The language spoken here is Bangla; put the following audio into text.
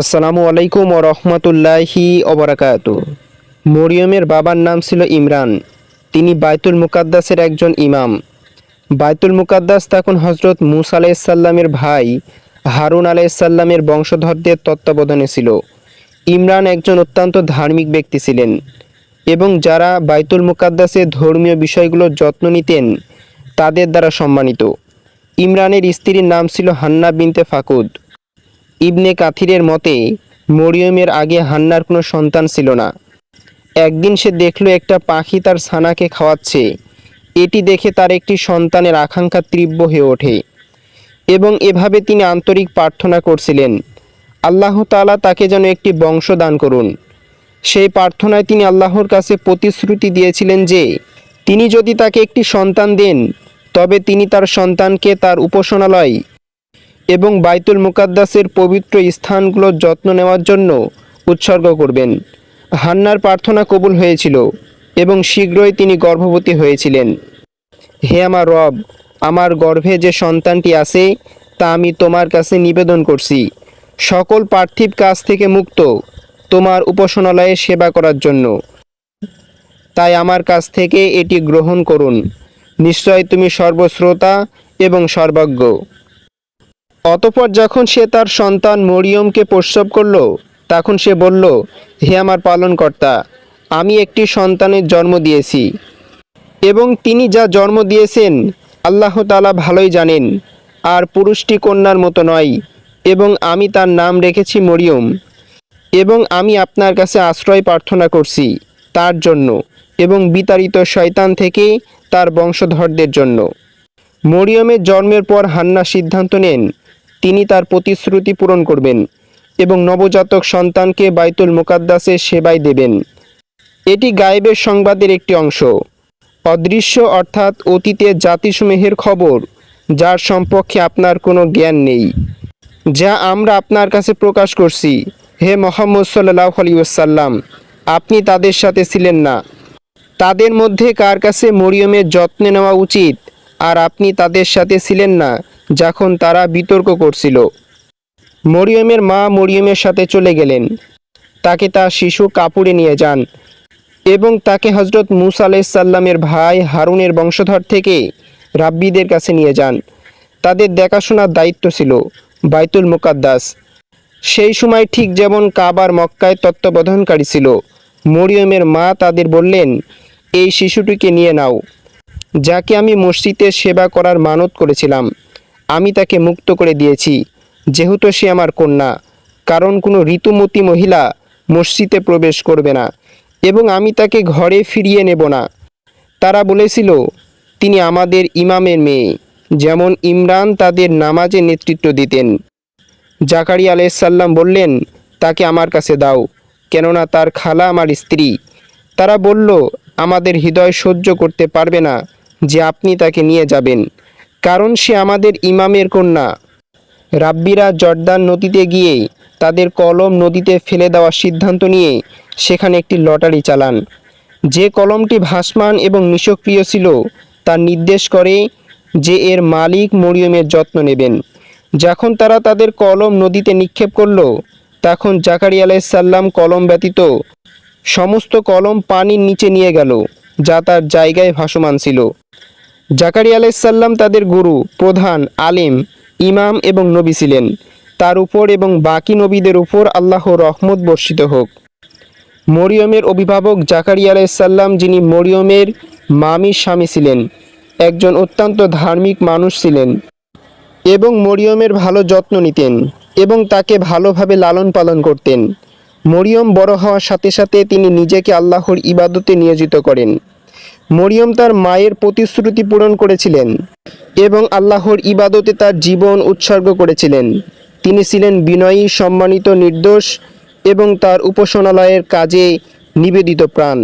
আসসালামু আলাইকুম ও রহমতুল্লাহি অবরাকাত মরিয়মের বাবার নাম ছিল ইমরান। তিনি বাইতুল মুকাদ্দাসের একজন ইমাম। বাইতুল মুকাদ্দাস তখন হজরত মুসা আলাইসাল্লামের ভাই, হারুন আলাইসাল্লামের বংশধরদের তত্ত্বাবধানে ছিল। ইমরান একজন অত্যন্ত ধার্মিক ব্যক্তি ছিলেন এবং যারা বাইতুল মুকাদ্দাসের ধর্মীয় বিষয়গুলোর যত্ন নিতেন, তাদের দ্বারা সম্মানিত। ইমরানের স্ত্রীর নাম ছিল হান্না বিনতে ফাকুদ। ইবনে কাথিরের মতে, মরিয়মের আগে হান্নার কোনো সন্তান ছিল না। একদিন সে দেখল একটা পাখি তার ছানাকে খাওয়াচ্ছে। এটি দেখে তার একটি সন্তানের আকাঙ্ক্ষা তীব্র হয়ে ওঠে এবং এভাবে তিনি আন্তরিক প্রার্থনা করছিলেন, আল্লাহ তাআলা তাকে যেন একটি বংশ দান করুন। সেই প্রার্থনায় তিনি আল্লাহর কাছে প্রতিশ্রুতি দিয়েছিলেন যে, তিনি যদি তাকে একটি সন্তান দেন, তবে তিনি তার সন্তানকে তার উপাসনালয় এবং বাইতুল মুকাদ্দাসের পবিত্র স্থানগুলোর যত্ন নেওয়ার জন্য উৎসর্গ করবেন। হান্নার প্রার্থনা কবুল হয়েছিল এবং শীঘ্রই তিনি গর্ভবতী হয়েছিলেন। হে আমার রব, আমার গর্ভে যে সন্তানটি আছে, তা আমি তোমার কাছে নিবেদন করছি। সকল পার্থিব কাজ থেকে মুক্ত তোমার উপাসনালয়ে সেবা করার জন্য। তাই আমার কাছ থেকে এটি গ্রহণ করুন। নিশ্চয় তুমি সর্বশ্রোতা এবং সর্বজ্ঞ অতপর যখন সে তার সন্তান মরিয়মকে প্রসব করল, তখন সে বলল, হে আমার পালনকর্তা, আমি একটি সন্তানের জন্ম দিয়েছি। এবং তিনি যা জন্ম দিয়েছেন, আল্লাহ তালা ভালোই জানেন। আর পুরুষটি কন্যার মতো নয়, এবং আমি তার নাম রেখেছি মরিয়ম। এবং আমি আপনার কাছে আশ্রয় প্রার্থনা করছি তার জন্য, এবং বিতাড়িত শয়তান থেকে তার বংশধরদের জন্য। মরিয়মের জন্মের পর হান্না সিদ্ধান্ত নেন তিনি তার প্রতিশ্রুতি পূরণ করবেন এবং নবজাতক সন্তানকে বাইতুল মুকাদ্দাসের সেবায় দেবেন। এটি গায়েবের সংবাদের একটি অংশ। অদৃশ্য অর্থাৎ অতীতের জাতিসমূহের খবর, যার সম্পর্কে আপনার কোনো জ্ঞান নেই, যা আমরা আপনার কাছে প্রকাশ করছি। হে মোহাম্মদ সাল্লাহ আলিউসাল্লাম আপনি তাদের সাথে ছিলেন না। তাদের মধ্যে কার কাছে মরিয়মের যত্ন নেওয়া উচিত? আর আপনি তাদের সাথে ছিলেন না, যখন তারা বিতর্ক করছিল। মরিয়মের মা মরিয়মের সাথে চলে গেলেন। তাকে তার শিশু কাপুরে নিয়ে যান এবং তাকে হজরত মুসা আলাইসাল্লামের ভাই হারুনের বংশধর থেকে রাব্বিদের কাছে নিয়ে যান। তাদের দেখাশোনার দায়িত্ব ছিল বাইতুল মুকাদ্দাস। সেই সময় ঠিক যেমন কাবার মক্কায় তত্ত্বাবধানকারী ছিল, মরিয়মের মা তাদের বললেন, এই শিশুটিকে নিয়ে নাও। যাকে আমি মসজিদে সেবা করার মানত করেছিলাম, আমি তাকে মুক্ত করে দিয়েছি, যেহেতু সে আমার কন্যা, কারণ কোনো ঋতুমতী মহিলা মসজিদে প্রবেশ করবে না, এবং আমি তাকে ঘরে ফিরিয়ে নেব না। তারা বলেছিল, তিনি আমাদের ইমামের মেয়ে, যেমন ইমরান তাদের নামাজে নেতৃত্ব দিতেন। জাকারি আলাইসাল্লাম বললেন, তাকে আমার কাছে দাও, কেননা তার খালা আমার স্ত্রী। তারা বলল, আমাদের হৃদয় সহ্য করতে পারবে না যে আপনি তাকে নিয়ে যাবেন, কারণ সে আমাদের ইমামের কন্যা। রাব্বিরা জর্দান নদীতে গিয়ে তাদের কলম নদীতে ফেলে দেওয়ার সিদ্ধান্ত নিয়ে সেখানে একটি লটারি চালান। যে কলমটি ভাসমান এবং নিষ্ক্রিয় ছিল, তা নির্দেশ করে যে এর মালিক মরিয়মের যত্ন নেবেন। যখন তারা তাদের কলম নদীতে নিক্ষেপ করল, তখন জাকারি আলাইসাল্লাম কলম ব্যতীত সমস্ত কলম পানির নিচে নিয়ে গেল। যা তার জায়গায় ভাসমান ছিল। জাকারি আলাইসাল্লাম তাদের গুরু, প্রধান, আলিম, ইমাম এবং নবী ছিলেন। তার উপর এবং বাকি নবীদের উপর আল্লাহ রহমত বর্ষিত হোক। মরিয়মের অভিভাবক জাকারি আলাইসাল্লাম যিনি মরিয়মের মামির স্বামী ছিলেন, একজন অত্যন্ত ধার্মিক মানুষ ছিলেন এবং মরিয়মের ভালো যত্ন নিতেন এবং তাকে ভালোভাবে লালন পালন করতেন। মরিয়ম বড় হওয়ার সাথে সাথে তিনি নিজেকে আল্লাহর ইবাদতে নিয়োজিত করেন। মরিয়ম তার মায়ের প্রতিশ্রুতি পূরণ করেছিলেন এবং আল্লাহর ইবাদতে তার জীবন উৎসর্গ করেছিলেন। তিনি ছিলেন বিনয়ী, সম্মানিত, নির্দোষ এবং তার উপাসনালয়ের কাজে নিবেদিত প্রাণ।